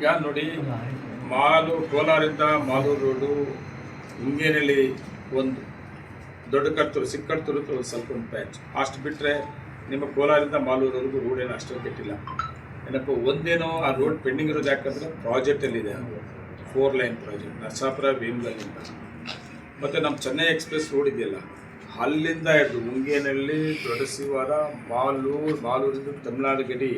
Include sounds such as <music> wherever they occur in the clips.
ಈಗ ನೋಡಿ ಮಾಲು ಕೋಲಾರಿಂದ ಮಾಲೂರು ರೋಡು ಹಿಂಗೇನಲ್ಲಿ ಒಂದು ದೊಡ್ಡ ಕರ್ತೂರು ಸಿಕ್ಕರ್ತೂರು ಸ್ವಲ್ಪ ಒಂದು ಪ್ಯಾಚ್ ಅಷ್ಟು ಬಿಟ್ಟರೆ ನಿಮ್ಮ ಕೋಲಾರಿಂದ ಮಾಲೂರವರೆಗೂ ರೋಡ್ ಏನು ಅಷ್ಟೊಂದು ಕೆಟ್ಟಿಲ್ಲ. ಏನಪ್ಪ, ಒಂದೇನೋ ಆ ರೋಡ್ ಪೆಂಡಿಂಗ್ ಇರೋದು ಯಾಕಂದರೆ ಪ್ರಾಜೆಕ್ಟಲ್ಲಿದೆ ಫೋರ್ ಲೈನ್ ಪ್ರಾಜೆಕ್ಟ್ ನರಸಾಪುರ ಭೀಮಗಲ್ಲಿಂದ ಮತ್ತು ನಮ್ಮ ಚೆನ್ನೈ ಎಕ್ಸ್ಪ್ರೆಸ್ ರೋಡ್ ಇದೆಯಲ್ಲ, ಅಲ್ಲಿಂದ ಹಿಡಿದು ಮುಂಗೇನಹಳ್ಳಿ ದೊಡ್ಡಸಿವಾರ ಮಾಲೂರು, ಮಾಲೂರಿಂದ ತಮಿಳ್ನಾಡು ಗಡಿ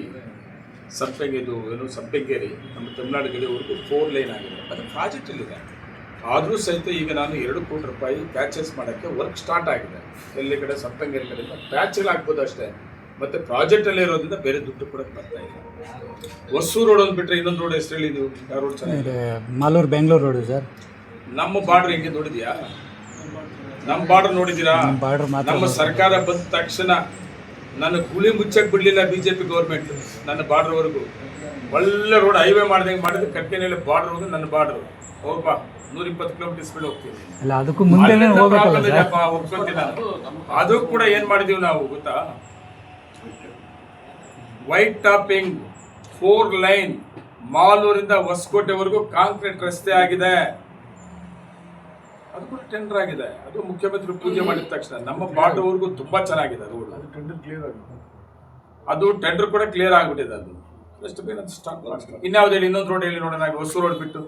ಸಂಪಂಗಿ ಇದು ಏನು ಸಂಪಂಗೇರಿ ನಮ್ಮ ತಮಿಳ್ನಾಡು ಗಡಿವರೆಗೂ ಫೋರ್ ಲೈನ್ ಆಗಿದೆ. ಅದು ಪ್ರಾಜೆಕ್ಟಲ್ಲಿದೆ ಆದರೂ ಸಹಿತ ಈಗ ನಾನು ಎರಡು ಕೋಟಿ ರೂಪಾಯಿ ಪ್ಯಾಚಸ್ ಮಾಡೋಕ್ಕೆ ವರ್ಕ್ ಸ್ಟಾರ್ಟ್ ಆಗಿದೆ. ಎಲ್ಲಿ ಕಡೆ ಸಂಪಂಗೇರಿ ಕಡೆಯಿಂದ ಪ್ಯಾಚ್ಗಳು ಆಗ್ಬೋದು ಅಷ್ಟೇ. ಮತ್ತು ಪ್ರಾಜೆಕ್ಟಲ್ಲಿ ಇರೋದ್ರಿಂದ ಬೇರೆ ದುಡ್ಡು ಕೊಡೋಕ್ಕೆ ಬರ್ತಾ ಇಲ್ಲ. ಹೊಸೂರು ರೋಡ್ ಒಂದು ಬಿಟ್ಟರೆ ಇನ್ನೊಂದು ರೋಡ್ ಹೆಸರು ಹೇಳಿದ್ದು ಯಾವ ರೋಡ್ ಚೆನ್ನಾಗಿದೆ ಮಾಲೂರು ಬೆಂಗಳೂರು ರೋಡು ಸರ್. ನಮ್ಮ ಬಾರ್ಡ್ರ್ ಹೆಂಗೆ ನೋಡಿದ್ಯಾ? ನಮ್ಮ ಬಾರ್ಡ್ರ್ ನೋಡಿದ್ದೀರಾ? ನಮ್ಮ ಸರ್ಕಾರ ಬಂದ ತಕ್ಷಣ ನನ್ನ ಗುಳಿ ಮುಚ್ಚಕ್ ಬಿಡ್ಲಿಲ್ಲ ಬಿಜೆಪಿ ಗೌರ್ಮೆಂಟ್ ನನ್ನ ಬಾರ್ಡರ್ ವರೆಗೂ ಒಳ್ಳೆ ರೋಡ್ ಹೈವೇ ಮಾಡ್ದಂಗೆ ಮಾಡಿದ್ರೆ ಕಟ್ಟಿನಲ್ಲಿ ಬಾರ್ಡರ್ ಹೋಗಿ ನನ್ನ ಬಾರ್ಡರ್. ಹೋಗ್ಬಾ ನೂರ ಇಪ್ಪತ್ತು ಕಿಲೋಮೀಟರ್ ಸ್ಪೀಡ್ ಹೋಗ್ತೀನಿ. ಅಲ್ಲ ಅದಕ್ಕೂ ನಾನು. ಅದು ಕೂಡ ಏನ್ ಮಾಡಿದೀವಿ ನಾವು ಗೊತ್ತಾ? ವೈಟ್ ಟಾಪಿಂಗ್ ಫೋರ್ ಲೈನ್ ಮಾಲೂರಿಂದ ಹೊಸಕೋಟೆವರೆಗೂ ಕಾಂಕ್ರೀಟ್ ರಸ್ತೆ ಆಗಿದೆ. ಅದು ಕೂಡ ಟೆಂಡರ್ ಆಗಿದೆ. ಅದು ಮುಖ್ಯಮಂತ್ರಿ ಪೂಜೆ ಮಾಡಿದ ತಕ್ಷಣ. ನಮ್ಮ ಬಾರ್ಡರ್ವರೆಗೂ ತುಂಬಾ ಚೆನ್ನಾಗಿದೆ ರೋಡ್ ಅದು ಟೆಂಡರ್ ಕೂಡ ಕ್ಲಿಯರ್ ಆಗ್ಬಿಟ್ಟಿದೆ ಅದು. ಎಷ್ಟು ಬೇಗ ಅದು ಸ್ಟಾರ್ಟ್ ಇನ್ಯಾವ್ದು ಹೇಳಿ ಇನ್ನೊಂದು ರೋಡ್ ಹೇಳಿ ನೋಡೋಣ? ಹೊಸ ರೋಡ್ ಬಿಟ್ಟು.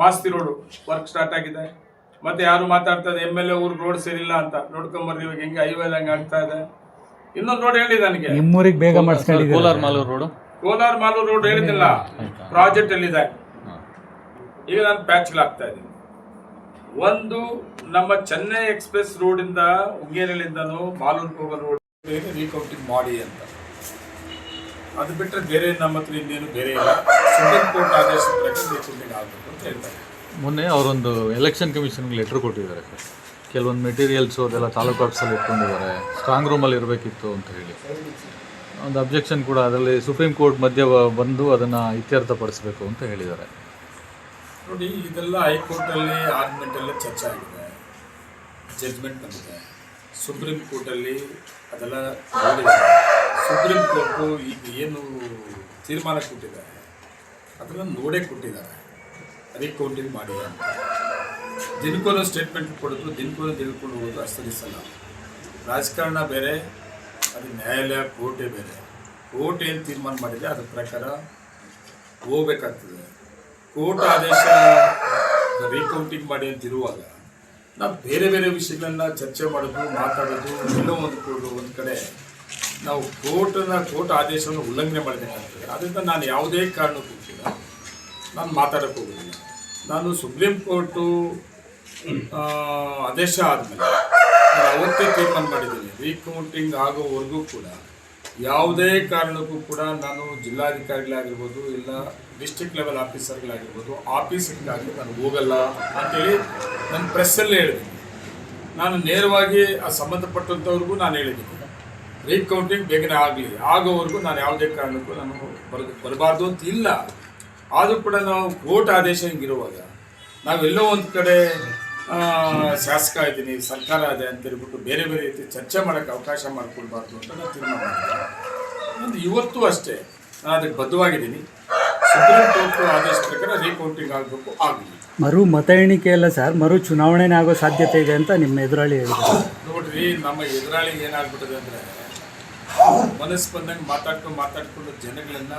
ಮಾಸ್ತಿ ರೋಡ್ ವರ್ಕ್ ಸ್ಟಾರ್ಟ್ ಆಗಿದೆ. ಮತ್ತೆ ಯಾರು ಮಾತಾಡ್ತಾರೆ ಇದೆ? ಎಂ ಎಲ್ ಎ ಊರ್ ರೋಡ್ ಸೇರಿಲ್ಲ ಅಂತ. ನೋಡ್ಕೊಂಬರ್ರಿ ಇವಾಗ ಹೆಂಗೆ ಹೈವೇ ಹಂಗೆ ಆಗ್ತಾ ಇದೆ. ಇನ್ನೊಂದು ರೋಡ್ ಹೇಳಿ ನನಗೆ. ನಿಮ್ಮೂರಿಗೆ ಬೇಗ ಮಾಡಿಸ್ಕೊಂಡಿದ್ದೀರಾ? ಕೋಲಾರ ಮಾಲೂರು ರೋಡು ಕೋಲಾರ ಮಾಲೂರು ರೋಡ್ ಹೇಳಿದ್ದಿಲ್ಲ ಪ್ರಾಜೆಕ್ಟ್ ಎಲ್ಲಿದೆ ಈಗ ನಾನು ಪ್ಯಾಚ್ಗಳಾಗ್ತಾ ಇದ್ದೀನಿ. ಒಂದು ನಮ್ಮ ಚೆನ್ನೈ ಎಕ್ಸ್ಪ್ರೆಸ್ ರೋಡ್ ಇಂದ ಉಂಗೇನಲ್ಲಿಂದನೂ ಮಾಲೂರು ಹೋಗೋ ರೋಡ್ ರೀಕೌಂಟಿಂಗ್ ಮಾಡಿ ಅಂತ. ಅದು ಬಿಟ್ಟರೆ ಬೇರೆ ನಮ್ಮ ಹತ್ರ ಇನ್ನೇನು ಬೇರೆ ಇಲ್ಲ. ಸುಪ್ರೀಂ ಕೋರ್ಟ್ ಆದೇಶ ಪ್ರಕಾರ ರೀಕೌಂಟಿಂಗ್ ಆಗಬೇಕು ಅಂತ ಹೇಳ್ತಾರೆ. ಮೊನ್ನೆ ಅವರೊಂದು ಎಲೆಕ್ಷನ್ ಕಮಿಷನ್ಗೆ ಲೆಟ್ರ್ ಕೊಟ್ಟಿದ್ದಾರೆ ಸರ್. ಕೆಲವೊಂದು ಮೆಟೀರಿಯಲ್ಸು ಅದೆಲ್ಲ ತಾಲೂಕು ಆಫೀಸಲ್ಲಿ ಇಟ್ಕೊಂಡಿದ್ದಾರೆ. ಸ್ಟ್ರಾಂಗ್ ರೂಮಲ್ಲಿ ಇರಬೇಕಿತ್ತು ಅಂತ ಹೇಳಿ. ಒಂದು ಅಬ್ಜೆಕ್ಷನ್ ಕೂಡ ಅದರಲ್ಲಿ ಸುಪ್ರೀಂ ಕೋರ್ಟ್ ಮಧ್ಯ ಬಂದು ಅದನ್ನು ಇತ್ಯರ್ಥಪಡಿಸಬೇಕು ಅಂತ ಹೇಳಿದ್ದಾರೆ. ನೋಡಿ, ಇದೆಲ್ಲ ಹೈಕೋರ್ಟಲ್ಲಿ ಆರ್ಗ್ಯುಮೆಂಟಲ್ಲೇ ಚರ್ಚೆ ಆಗಿದೆ. ಜಡ್ಜ್ಮೆಂಟ್ ಬಂದಿದೆ. ಸುಪ್ರೀಂ ಕೋರ್ಟಲ್ಲಿ ಅದೆಲ್ಲ ಸುಪ್ರೀಂ ಕೋರ್ಟು ಈಗ ಏನು ತೀರ್ಮಾನ ಕೊಟ್ಟಿದ್ದಾರೆ ಅದನ್ನು ನೋಡೇ ಕೊಟ್ಟಿದ್ದಾರೆ. ರೀಕೌಂಟಿಂಗ್ ಮಾಡಿ ಅಂತ. ದಿನಕ್ಕೊಂದು ಸ್ಟೇಟ್ಮೆಂಟ್ ಕೊಡೋದು, ದಿನಕ್ಕೊಂದು ತಿಳ್ಕೊಂಡು ಹೋಗೋದು ಅಸ್ತರಿಸಲ್ಲ ರಾಜಕಾರಣ ಬೇರೆ, ಅದು ನ್ಯಾಯಾಲಯ, ಕೋರ್ಟೇ ಬೇರೆ. ಕೋರ್ಟ್ ಏನು ತೀರ್ಮಾನ ಮಾಡಿದೆ, ಅದ್ರ ಪ್ರಕಾರ ಹೋಗ್ಬೇಕಾಗ್ತದೆ. ಕೋರ್ಟ್ ಆದೇಶ ರೀಕೌಂಟಿಂಗ್ ಮಾಡಿ ಅಂತ ಇರುವಾಗ ನಾವು ಬೇರೆ ಬೇರೆ ವಿಷಯಗಳನ್ನ ಚರ್ಚೆ ಮಾಡೋದು, ಮಾತಾಡೋದು, ಎಲ್ಲೋ ಒಂದು ಒಂದು ಕಡೆ ನಾವು ಕೋರ್ಟನ್ನ, ಕೋರ್ಟ್ ಆದೇಶವನ್ನು ಉಲ್ಲಂಘನೆ ಮಾಡಬೇಕಾಗ್ತದೆ ಅದರಿಂದ ನಾನು ಯಾವುದೇ ಕಾರಣಕ್ಕೂ ಕೂಡ ನಾನು ಮಾತಾಡೋಕ್ಕೆ ಹೋಗೋದಿಲ್ಲ. ನಾನು ಸುಪ್ರೀಂ ಕೋರ್ಟು ಆದೇಶ ಆದಮೇಲೆ ಅವತ್ತೇ ತೀರ್ಮಾನ ಮಾಡಿದ್ದೀನಿ. ರೀಕೌಂಟಿಂಗ್ ಆಗೋವರೆಗೂ ಕೂಡ ಯಾವುದೇ ಕಾರಣಕ್ಕೂ ಕೂಡ ನಾನು ಜಿಲ್ಲಾಧಿಕಾರಿಗಳಾಗಿರ್ಬೋದು ಇಲ್ಲ ಡಿಸ್ಟ್ರಿಕ್ಟ್ ಲೆವೆಲ್ ಆಫೀಸರ್ಗಳಾಗಿರ್ಬೋದು ಆಫೀಸ್ಗಳಾಗಿ ನಾನು ಹೋಗಲ್ಲ ಅಂತೇಳಿ ನನ್ನ ಪ್ರೆಸ್ಸಲ್ಲೇ ಹೇಳಿದ್ದೀನಿ. ನಾನು ನೇರವಾಗಿ ಆ ಸಂಬಂಧಪಟ್ಟಂಥವ್ರಿಗೂ ನಾನು ಹೇಳಿದ್ದೀನಿ. ರೀಕೌಂಟಿಂಗ್ ಬೇಗನೆ ಆಗಲಿ, ಆಗೋವರೆಗೂ ನಾನು ಯಾವುದೇ ಕಾರಣಕ್ಕೂ ನಾನು ಬರ, ಬರಬಾರ್ದು ಅಂತ ಇಲ್ಲ. ಆದರೂ ಕೂಡ ನಾವು ಕೋರ್ಟ್ ಆದೇಶ ಹಿಂಗಿರುವಾಗ ನಾವೆಲ್ಲೋ ಒಂದು ಕಡೆ ಶಾಸಕ ಇದ್ದೀನಿ ಸರ್ಕಾರ ಇದೆ ಅಂತ ಹೇಳ್ಬಿಟ್ಟು ಬೇರೆ ಬೇರೆ ರೀತಿ ಚರ್ಚೆ ಮಾಡೋಕ್ಕೆ ಅವಕಾಶ ಮಾಡಿಕೊಡ್ಬಾರ್ದು ಅಂತ ನಾನು ತೀರ್ಮಾನ ಮಾಡಿದ್ದೆ ಒಂದು ಇವತ್ತು ಅಷ್ಟೇ ನಾನು ಅದಕ್ಕೆ ಬದ್ಧವಾಗಿದ್ದೀನಿ. ಸುಪ್ರೀಂ ಕೋರ್ಟ್ ಆದೇಶ ಪ್ರಕಾರ ರೀಕೌಂಟಿಂಗ್ ಆಗಬೇಕು ಆಗಲಿ. ಮರು ಮತ ಎಣಿಕೆ ಅಲ್ಲ ಸರ್ ಮರು ಚುನಾವಣೆನೇ ಆಗೋ ಸಾಧ್ಯತೆ ಇದೆ ಅಂತ ನಿಮ್ಮ ಎದುರಾಳಿ ಹೇಳಿದ್ದಾರೆ. ನೋಡ್ರಿ ನಮ್ಮ ಎದುರಾಳಿ ಏನಾಗ್ಬಿಟ್ಟಿದೆ ಅಂದರೆ ಮನಸ್ಸು ಬಂದಂಗೆ ಮಾತಾಡ್ಕೊಂಡು ಮಾತಾಡ್ಕೊಂಡು ಜನಗಳನ್ನ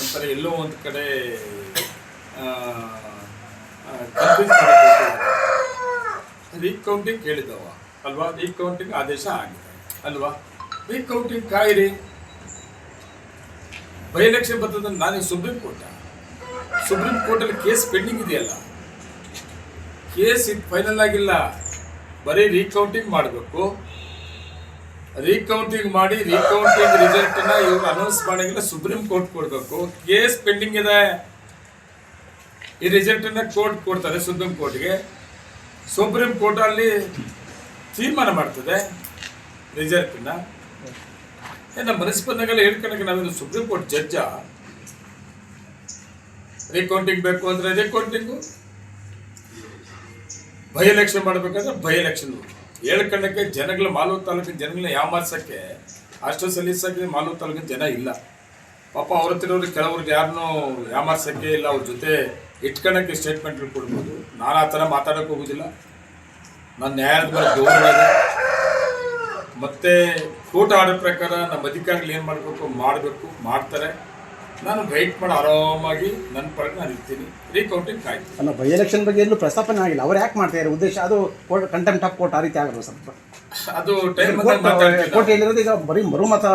ಒಂಥರ ಎಲ್ಲೋ ಒಂದು ಕಡೆ ಕನ್ಫ್ಯೂಸ್ ರೀಕೌಂಟಿಂಗ್ ಕೇಳಿದವ. ಅಲ್ವಾ? ರೀಕೌಂಟಿಂಗ್ ಆದೇಶ ಆಗಿದೆ. ಅಲ್ವಾ? ರೀಕೌಂಟಿಂಗ್ ಕಾಯಿರಿ. ಬೈ ಎಲೆಕ್ಷನ್ ಬರ್ತದ ನಾನೇ ಸುಪ್ರೀಂ ಕೋರ್ಟ್ ಸುಪ್ರೀಂ ಕೋರ್ಟಲ್ಲಿ ಕೇಸ್ ಪೆಂಡಿಂಗ್ ಇದೆಯಲ್ಲ? ಕೇಸ್ ಇದು ಫೈನಲ್ ಆಗಿಲ್ಲ. ಬರೀ ರೀಕೌಂಟಿಂಗ್ ಮಾಡಬೇಕು. ರೀಕೌಂಟಿಂಗ್ ಮಾಡಿ ರೀಕೌಂಟಿಂಗ್ ರಿಸಲ್ಟ್ ಇವರು ಅನೌನ್ಸ್ ಮಾಡಂಗಿಲ್ಲ ಸುಪ್ರೀಂ ಕೋರ್ಟ್ ಕೊಡಬೇಕು. ಕೇಸ್ ಪೆಂಡಿಂಗ್ ಇದೆ. ಈ ರಿಸಲ್ಟ್ನ ಕೋರ್ಟ್ ಕೊಡ್ತಾರೆ ಸುಪ್ರೀಂ ಕೋರ್ಟ್ಗೆ ಸುಪ್ರೀಂ ಕೋರ್ಟ್ ಅಲ್ಲಿ ತೀರ್ಮಾನ ಮಾಡ್ತದೆ ರಿಸಲ್ಟ್ನ ಏ, ನಮ್ಮ ಮನಸ್ಸು ಬಂದಾಗೆಲ್ಲ ಹೇಳ್ಕೊಳಕ್ಕೆ ನಾವೇನು ಸುಪ್ರೀಂ ಕೋರ್ಟ್ ಜಡ್ಜ. ರೀಕೌಂಟಿಂಗ್ ಬೇಕು ಅಂದ್ರೆ ರೀಕೌಂಟಿಂಗ್. ಬೈ ಎಲೆಕ್ಷನ್ ಮಾಡಬೇಕಾದ್ರೆ ಬೈ ಎಲೆಕ್ಷನ್. ಹೇಳ್ಕೊಂಡಕ್ಕೆ ಜನಗಳ ಮಾಲೂರು ತಾಲೂಕಿನ ಜನಗಳನ್ನ ಯಾಮಾರ್ಸಕ್ಕೆ ಅಷ್ಟು ಸಲೀಸಕ್ಕೆ ಮಾಲೂರು ತಾಲೂಕಿನ ಜನ ಇಲ್ಲ. ಪಾಪ ಅವ್ರ ಹತ್ರ ಇರೋರು ಕೆಲವ್ರಿಗೆ ಯಾರನ್ನೂ ಯಾಮಾರ್ಸಕ್ಕೆ ಇಲ್ಲ ಅವ್ರ ಜೊತೆ ಇಟ್ಕೊಳಕ್ಕೆ ಸ್ಟೇಟ್ಮೆಂಟ್ಗಳು ಕೊಡ್ಬೋದು. ನಾನು ಆ ಥರ ಮಾತಾಡೋಕೆ ಹೋಗೋದಿಲ್ಲ. ನನ್ನ ನ್ಯಾಯದ ಮೇಲೆ ಗೌರವ ಇದೆ ಮತ್ತೆ ಕೋರ್ಟ್ ಆರ್ಡರ್ ಪ್ರಕಾರ ನಮ್ಮ ಅಧಿಕಾರಿಗಳು ಏನು ಮಾಡಬೇಕು? ಮಾಡಬೇಕು. ಮಾಡ್ತಾರೆ. ನಾನು ಗೈಟ್ ಮಾಡಿ ಆರಾಮಾಗಿ ನನ್ನ ಪರವಾಗಿ ನಾನು ಇರ್ತೀನಿ. ರೀಕೌಂಟಿಂಗ್ ಕಾಯ್ತೀನಿ. ಅಲ್ಲ ಬೈ ಎಲೆಕ್ಷನ್ ಬಗ್ಗೆ ಎಲ್ಲೂ ಪ್ರಸ್ತಾಪನೆ ಆಗಿಲ್ಲ. ಅವ್ರು ಯಾಕೆ ಮಾಡ್ತಾ ಇದ್ದಾರೆ ಉದ್ದೇಶ ಅದು ಕೋರ್ಟ್ ಕಂಟೆಂಪ್ಟ್ ಆಫ್ ಕೋರ್ಟ್ ಆ ರೀತಿ ಆಗಲ್ಲ ಸ್ವಲ್ಪ ಅದು ಟೈಮ್ ಕೋರ್ಟ್ ಹೇಳಿರೋದು ಈಗ ಬರೀ ಮರುಮತ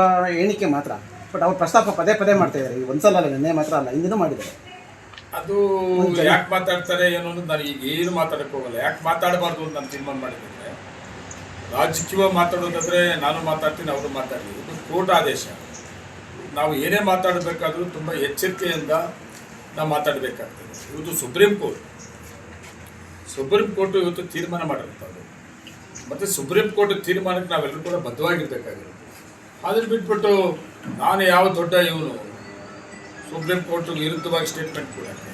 ಎಣಿಕೆ ಮಾತ್ರ. ಬಟ್ ಅವ್ರು ಪ್ರಸ್ತಾಪ ಪದೇ ಪದೇ ಮಾಡ್ತಾ ಇದ್ದಾರೆ ಈಗ ಒಂದ್ಸಲ ಅಲ್ಲ ನಿನ್ನೆ ಮಾತ್ರ ಅಲ್ಲ ಹಿಂದಿನೂ ಮಾಡಿದ್ದಾರೆ. ಅದು ಯಾಕೆ ಮಾತಾಡ್ತಾರೆ ಏನು ಅನ್ನೋದು ನಾನು ಈಗ ಏನು ಮಾತಾಡಕ್ಕೆ ಹೋಗಲ್ಲ. ಯಾಕೆ ಮಾತಾಡಬಾರ್ದು ಅಂತ ನಾನು ತೀರ್ಮಾನ ಮಾಡಿದ್ರೆ ರಾಜಕೀಯ ಮಾತಾಡೋದಾದ್ರೆ ನಾನು ಮಾತಾಡ್ತೀನಿ ಅವರು ಮಾತಾಡ್ತೀನಿ ಇದು ಕೋರ್ಟ್ ಆದೇಶ. ನಾವು ಏನೇ ಮಾತಾಡಬೇಕಾದ್ರೂ ತುಂಬ ಎಚ್ಚರಿಕೆಯಿಂದ ನಾವು ಮಾತಾಡಬೇಕಾಗ್ತದೆ. ಇವತ್ತು ಸುಪ್ರೀಂ ಕೋರ್ಟ್. ಸುಪ್ರೀಂ ಕೋರ್ಟ್ ಇವತ್ತು ತೀರ್ಮಾನ ಮಾಡಿರ್ತಾರೆ ಮತ್ತು ಸುಪ್ರೀಂ ಕೋರ್ಟ್ ತೀರ್ಮಾನಕ್ಕೆ ನಾವೆಲ್ಲರೂ ಕೂಡ ಬದ್ಧವಾಗಿರ್ಬೇಕಾಗಿರುತ್ತೆ. ಅದನ್ನು ಬಿಟ್ಬಿಟ್ಟು ನಾನು ಯಾವ ದೊಡ್ಡ ಇವನು? ಸುಪ್ರೀಂ ಕೋರ್ಟ್ ವಿರುದ್ಧವಾಗಿ ಸ್ಟೇಟ್ಮೆಂಟ್ ಕೊಡಕ್ಕೆ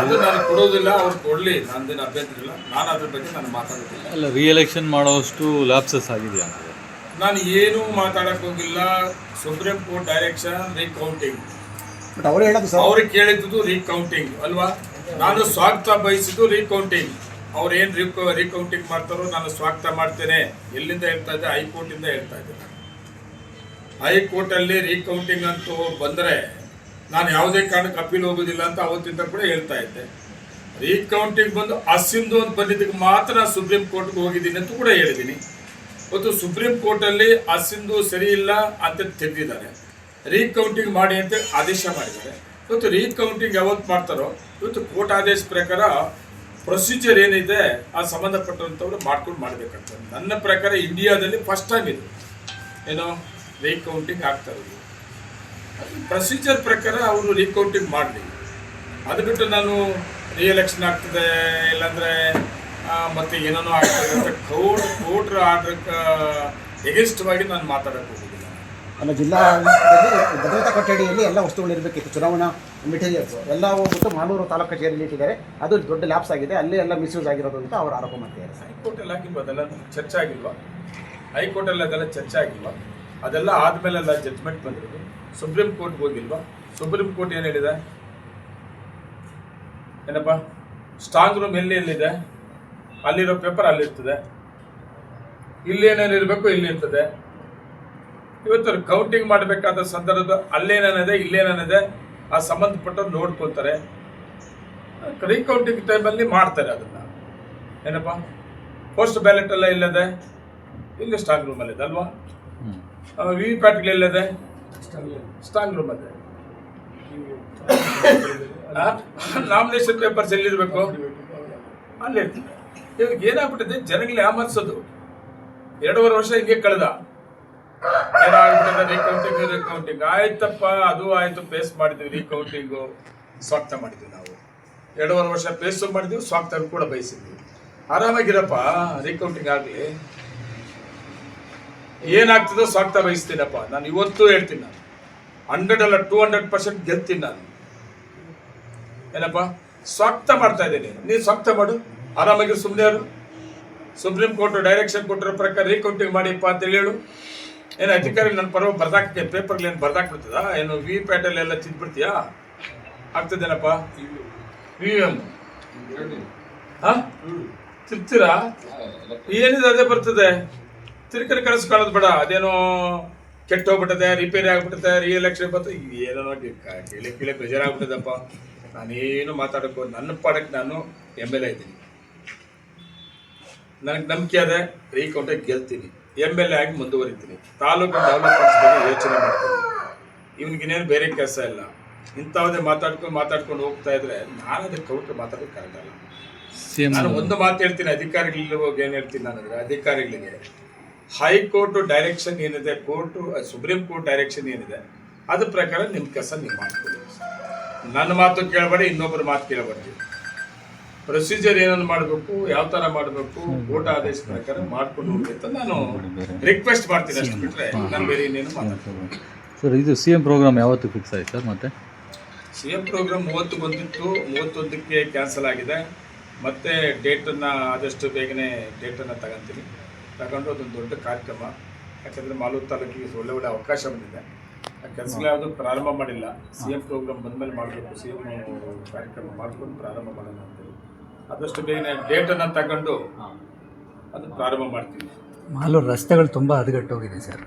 ಅದು ನಾನು ಕೊಡೋದಿಲ್ಲ ಅವ್ರು ಕೊಡಲಿ. ನಂದೇನು ಅಭ್ಯಂತರ ಇಲ್ಲ. ನಾನು ಅದ್ರ ಬಗ್ಗೆ ನಾನು ಮಾತಾಡೋದಿಲ್ಲ. ಅಲ್ಲ ರಿಎಲೆಕ್ಷನ್ ಮಾಡೋಷ್ಟು ಲ್ಯಾಪ್ಸಸ್ ಆಗಿದೆಯಾ? ಅಂತ ನಾನು ಏನೂ ಮಾತಾಡಕ್ಕೆ ಹೋಗಿಲ್ಲ. Supreme Court direction recounting but ಅವ್ರು ಹೇಳೋದು ಸರ್. ಅವ್ರಿಗೆ ಕೇಳಿದ್ದು ರೀಕೌಂಟಿಂಗ್ ಅಲ್ವಾ? ನಾನು ಸ್ವಾಗತ ಬಯಸಿದ್ದು ರೀಕೌಂಟಿಂಗ್ ಅವ್ರು ಏನು ರೀ ರೀಕೌಂಟಿಂಗ್ ಮಾಡ್ತಾರೋ ನಾನು ಸ್ವಾಗತ ಮಾಡ್ತೇನೆ. ಎಲ್ಲಿಂದ ಹೇಳ್ತಾ ಇದ್ದೆ? ಹೈಕೋರ್ಟಿಂದ ಹೇಳ್ತಾ ಇದ್ದೆ ನಾನು. ಹೈಕೋರ್ಟಲ್ಲಿ ರೀಕೌಂಟಿಂಗ್ ಅಂತೂ ಬಂದರೆ ನಾನು ಯಾವುದೇ ಕಾರಣಕ್ಕೆ ಅಪೀಲ್ ಹೋಗೋದಿಲ್ಲ ಅಂತ ಅವತ್ತಿಂದ ಕೂಡ ಹೇಳ್ತಾ ಇದ್ದೆ. ರೀಕೌಂಟಿಂಗ್ ಬಂದು ಅಸಿಂದು ಅಂತ ಬಂದಿದ್ದಕ್ಕೆ ಮಾತ್ರ ಸುಪ್ರೀಂ ಕೋರ್ಟ್ಗೆ ಹೋಗಿದ್ದೀನಿ ಅಂತ ಕೂಡ ಹೇಳಿದ್ದೀನಿ. ಮತ್ತು ಸುಪ್ರೀಂ ಕೋರ್ಟಲ್ಲಿ ಅಸಿಂದು ಸರಿ ಇಲ್ಲ ಅಂತ ತೆಗೆದಿದ್ದಾರೆ. ರೀಕೌಂಟಿಂಗ್ ಮಾಡಿ ಅಂತ ಆದೇಶ ಮಾಡಿದ್ದಾರೆ. ಇವತ್ತು ರೀಕೌಂಟಿಂಗ್ ಯಾವತ್ತು ಮಾಡ್ತಾರೋ, ಇವತ್ತು ಕೋರ್ಟ್ ಆದೇಶ ಪ್ರಕಾರ ಪ್ರೊಸೀಜರ್ ಏನಿದೆ, ಆ ಸಂಬಂಧಪಟ್ಟಂಥವ್ರು ಮಾಡ್ಕೊಂಡು ಮಾಡಬೇಕಂತ. ನನ್ನ ಪ್ರಕಾರ ಇಂಡಿಯಾದಲ್ಲಿ ಫಸ್ಟ್ ಟೈಮ್ ಇದು. ಏನೋ ರೀಕೌಂಟಿಂಗ್ ಆಗ್ತಾ ಇರೋದು. ಪ್ರೊಸೀಜರ್ ಪ್ರಕಾರ ಅವರು ರೀಕೌಂಟಿಂಗ್ ಮಾಡಲಿ. ಅದು ಬಿಟ್ಟು ನಾನು ರಿಎಲೆಕ್ಷನ್ ಆಗ್ತದೆ ಇಲ್ಲಾಂದರೆ ಮತ್ತೆ ಏನೇನೋ ಆಗ್ತದೆ ಅಂತ ಕೋರ್ಟ್ ಕೋರ್ಟ್ರ ಆರ್ಡ್ರಕ್ಕೆ ಎಗೇನ್ಸ್ಟ್ವಾಗಿ ನಾನು ಮಾತಾಡಕ್ಕೆ ಅಲ್ಲ ಜಿಲ್ಲಾ ಭದ್ರತಾ ಕೊಠಡಿಯಲ್ಲಿ ಎಲ್ಲ ವಸ್ತುಗಳು ಇರಬೇಕಿತ್ತು ಚುನಾವಣಾ ಮೆಟೀರಿಯಲ್ಸ್ ಎಲ್ಲ ಹೋಗ್ಬಿಟ್ಟು ಮಾಲೂರು ತಾಲೂಕು ಕಚೇರಿಯಲ್ಲಿ ಇಟ್ಟಿದ್ದಾರೆ. ಅದು ದೊಡ್ಡ ಲ್ಯಾಪ್ಸ್ ಆಗಿದೆ. ಅಲ್ಲಿ ಎಲ್ಲ ಮಿಸ್ಯೂಸ್ ಆಗಿರೋದು ಅಂತ ಅವರು ಆರೋಪ ಮಾಡ್ತಿದ್ದಾರೆ ಹೈಕೋರ್ಟಲ್ಲಿ ಆಗಿಲ್ವಾ ಅದೆಲ್ಲ ಚರ್ಚೆ ಆಗಿಲ್ವಾ? ಹೈಕೋರ್ಟಲ್ಲಿ ಅದೆಲ್ಲ ಚರ್ಚೆ ಆಗಿಲ್ವಾ? ಅದೆಲ್ಲ ಆದಮೇಲೆಲ್ಲ ಜಡ್ಜ್ಮೆಂಟ್ ಬಂದಿರೋದು. ಸುಪ್ರೀಂ ಕೋರ್ಟ್ಗೆ ಹೋಗಿಲ್ವಾ? ಸುಪ್ರೀಂ ಕೋರ್ಟ್ ಏನು ಹೇಳಿದೆ ಏನಪ್ಪ? ಸ್ಟ್ರಾಂಗ್ ರೂಮ್ ಎಲ್ಲಿ ಎಲ್ಲಿದೆ? ಅಲ್ಲಿರೋ ಪೇಪರ್ ಅಲ್ಲಿರ್ತದೆ. ಇಲ್ಲಿ ಏನೇನು ಇರಬೇಕು ಇಲ್ಲಿ ಇರ್ತದೆ. ಇವತ್ತು ಕೌಂಟಿಂಗ್ ಮಾಡಬೇಕಾದ ಸಂದರ್ಭದ ಅಲ್ಲೇನೇನಿದೆ ಇಲ್ಲೇನೇನಿದೆ ಆ ಸಂಬಂಧಪಟ್ಟವ್ರು ನೋಡ್ಕೊಳ್ತಾರೆ. ರೀಕೌಂಟಿಂಗ್ ಟೈಮಲ್ಲಿ ಮಾಡ್ತಾರೆ ಅದನ್ನ. ಏನಪ್ಪ? ಪೋಸ್ಟ್ ಬ್ಯಾಲೆಟ್ ಎಲ್ಲ ಇಲ್ಲದೆ ಇಲ್ಲಿ ಸ್ಟ್ರಾಂಗ್ ರೂಮಲ್ಲಿದೆ ಅಲ್ವಾ? ವಿ ವಿ ಪ್ಯಾಟ್ಗಳು ಎಲ್ಲಿದೆ ಸ್ಟ್ರಾಂಗ್ ರೂಮ್ ಅದೇ ನಾಮಿನೇಷನ್ ಪೇಪರ್ಸ್ ಎಲ್ಲಿರಬೇಕು? ಅಲ್ಲಿ <laughs> ಇವ್ರಿಗೆ ಇವಾಗ ಏನಾಗ್ಬಿಟ್ಟಿದೆ? ಜನಗಳಿಗೆ ಯಾಮರ್ಸೋದು ಎರಡೂವರೆ ವರ್ಷ ಹಿಂಗೆ ಕಳೆದ. ಏನಾಗ್ಬಿಟ್ಟಿದೆ? ರೀಕೌಂಟಿಂಗ್ ರೀಕೌಂಟಿಂಗ್ ಆಯ್ತಪ್ಪ ಅದು ಆಯ್ತು. ಪೇಸ್ ಮಾಡಿದ್ವಿ ರೀಕೌಂಟಿಂಗು ಸ್ವಾಗತ ಮಾಡಿದ್ವಿ ನಾವು. ಎರಡೂವರೆ ವರ್ಷ ಪೇಸು ಮಾಡಿದ್ವಿ ಸ್ವಾಗತ ಕೂಡ ಬಯಸಿದ್ವಿ. ಆರಾಮಾಗಿರಪ್ಪ ರೀಕೌಂಟಿಂಗ್ ಆಗಲಿ. ಏನಾಗ್ತದೋ ಸ್ವಾಗತ ಬಯಸ್ತೀನಪ್ಪ. ನಾನು ಇವತ್ತು ಹೇಳ್ತೀನಿ ನಾನು. ಹಂಡ್ರೆಡ್ ಅಲ್ಲ ಟೂ ಹಂಡ್ರೆಡ್ ಪರ್ಸೆಂಟ್ ಗೆಲ್ತೀನಿ ನಾನು. ಏನಪ್ಪ? ಸ್ವಾಕ್ತ ಮಾಡ್ತಾ ಇದ್ದೀನಿ. ನೀನು ಸ್ವಾಕ್ತ ಮಾಡು. ಆರಾಮಾಗಿ ಸುಮ್ಮನೆ ಅವರು ಸುಪ್ರೀಂ ಕೋರ್ಟ್ ಡೈರೆಕ್ಷನ್ ಕೊಟ್ಟಿರೋ ಪ್ರಕಾರ ರೀಕೌಂಟಿಂಗ್ ಮಾಡಿಪ್ಪ ಅಂತ ಹೇಳು ಏನು ಅಧಿಕಾರಿ ನನ್ನ ಪರವ ಪೇಪರ್ಗಳು ಏನು ಬರ್ದಾಕ್ಬಿಡ್ತದ? ಏನು ವಿ ಪ್ಯಾಟಲ್ಲಿ ಎಲ್ಲ ತಿದ್ಬಿಡ್ತೀಯಾ? ಆಗ್ತದೇನಪ್ಪ? ವಿ ಎಂ ಹಾಂ? ತಿರ್ತೀರಾ ಏನಿದೆ ಅದೇ ಬರ್ತದೆ. ತಿರ್ಕರಿ ಕಳಿಸ್ಕೊಳ್ಳೋದು ಬೇಡ. ಅದೇನೋ ಕೆಟ್ಟೋಗ್ಬಿಟ್ಟದೆ ರಿಪೇರಿ ಆಗ್ಬಿಟ್ಟದೆ ರಿಎಲೆಕ್ಷನ್ ಬಂತು. ಏನೋ ಕೇಳಿ ಕೇಳಿ ಬೇಜಾರಾಗ್ಬಿಟ್ಟದಪ್ಪ. ನಾನೇನು ಮಾತಾಡೋಕ್ಕೋ ನನ್ನ ಪಾಡಕ್ಕೆ ನಾನು ಎಂ ಎಲ್ ಎ ಇದ್ದೀನಿ. ನನಗೆ ನಂಬಿಕೆ ಅದೇ ರೀಕೌಂಟಾಗಿ ಗೆಲ್ತೀನಿ. ಎಂ ಎಲ್ ಎ ಆಗಿ ಮುಂದುವರಿತೀನಿ. ತಾಲೂಕು ಡೆವಲಪ್ಮೆಂಟ್ಸ್ ಬಗ್ಗೆ ಯೋಚನೆ ಮಾಡ್ತೀನಿ. ಇವನಿಗಿನ್ನೇನು ಬೇರೆ ಕೆಲಸ ಇಲ್ಲ. ಇಂಥವ್ದೇ ಮಾತಾಡ್ಕೊಂಡು ಮಾತಾಡ್ಕೊಂಡು ಹೋಗ್ತಾ ಇದ್ರೆ ನಾನು ಅದಕ್ಕೆ ಕೌಂಟ್ರ್ ಮಾತಾಡೋಕ್ಕಾಗಲ್ಲ ಸಿ ಎಂ ನಾನು ಒಂದು ಮಾತು ಹೇಳ್ತೀನಿ ಅಧಿಕಾರಿಗಳಿಗೆ ಹೋಗಿ ಏನು ಹೇಳ್ತೀನಿ ನಾನು ಅಧಿಕಾರಿಗಳಿಗೆ. ಹೈಕೋರ್ಟ್ ಡೈರೆಕ್ಷನ್ ಏನಿದೆ? ಕೋರ್ಟು ಸುಪ್ರೀಂ ಕೋರ್ಟ್ ಡೈರೆಕ್ಷನ್ ಏನಿದೆ? ಅದ್ರ ಪ್ರಕಾರ ನಿಮ್ಮ ಕೆಲಸ ನೀವು ಮಾಡ್ಕೊಳ್ಳಿ. ನನ್ನ ಮಾತು ಕೇಳಬೇಡಿ ಇನ್ನೊಬ್ಬರ ಮಾತು ಕೇಳಬೇಡಿ. ಪ್ರೊಸೀಜರ್ ಏನನ್ನು ಮಾಡಬೇಕು ಯಾವ ಥರ ಮಾಡಬೇಕು ಕೋರ್ಟ್ ಆದೇಶ ಪ್ರಕಾರ ಮಾಡ್ಕೊಂಡು ಹೋಗಿ ಅಂತ ನಾನು ರಿಕ್ವೆಸ್ಟ್ ಮಾಡ್ತೀನಿ ಅಷ್ಟು ಬಿಟ್ರೆ ನಾನು ಬೇರೆ ಇನ್ನೇನು ಮಾತಾಡ್ತೀನಿ. ಸರ್ ಇದು ಸಿ ಎಂ ಪ್ರೋಗ್ರಾಮ್ ಯಾವತ್ತು ಫಿಕ್ಸ್ ಆಯ್ತು ಸರ್ ಮತ್ತೆ? ಸಿ ಎಂ ಪ್ರೋಗ್ರಾಮ್ ಮೂವತ್ತು ಬಂದಿತ್ತು ಮೂವತ್ತೊಂದಕ್ಕೆ ಕ್ಯಾನ್ಸಲ್ ಆಗಿದೆ. ಮತ್ತೆ ಡೇಟನ್ನು ಆದಷ್ಟು ಬೇಗನೆ ಡೇಟನ್ನು ತಗೊಂತೀನಿ. ತಗೊಂಡು ಅದೊಂದು ದೊಡ್ಡ ಕಾರ್ಯಕ್ರಮ. ಯಾಕಂದರೆ ಮಾಲೂರು ತಾಲೂಕಿಗೆ ಒಳ್ಳೆ ಒಳ್ಳೆ ಅವಕಾಶ ಬಂದಿದೆ. ಆ ಕೆಲಸಗಳು ಯಾವುದು ಪ್ರಾರಂಭ ಮಾಡಿಲ್ಲ. ಸಿ ಎಂ ಪ್ರೋಗ್ರಾಮ್ ಬಂದಮೇಲೆ ಮಾಡಬೇಕು ಸಿ ಎಂ ಕಾರ್ಯಕ್ರಮ ಮಾಡಿಕೊಂಡು ಪ್ರಾರಂಭ ಮಾಡೋಣ ಅಂತೇಳಿ ಆದಷ್ಟು ಬೇಗನೆ ಡೇಟನ್ನು ತಗೊಂಡು ಅದು ಪ್ರಾರಂಭ ಮಾಡ್ತೀವಿ. ಮಾಲೂರು ರಸ್ತೆಗಳು ತುಂಬ ಹದಗೆಟ್ಟೋಗಿದೆ ಸರ್.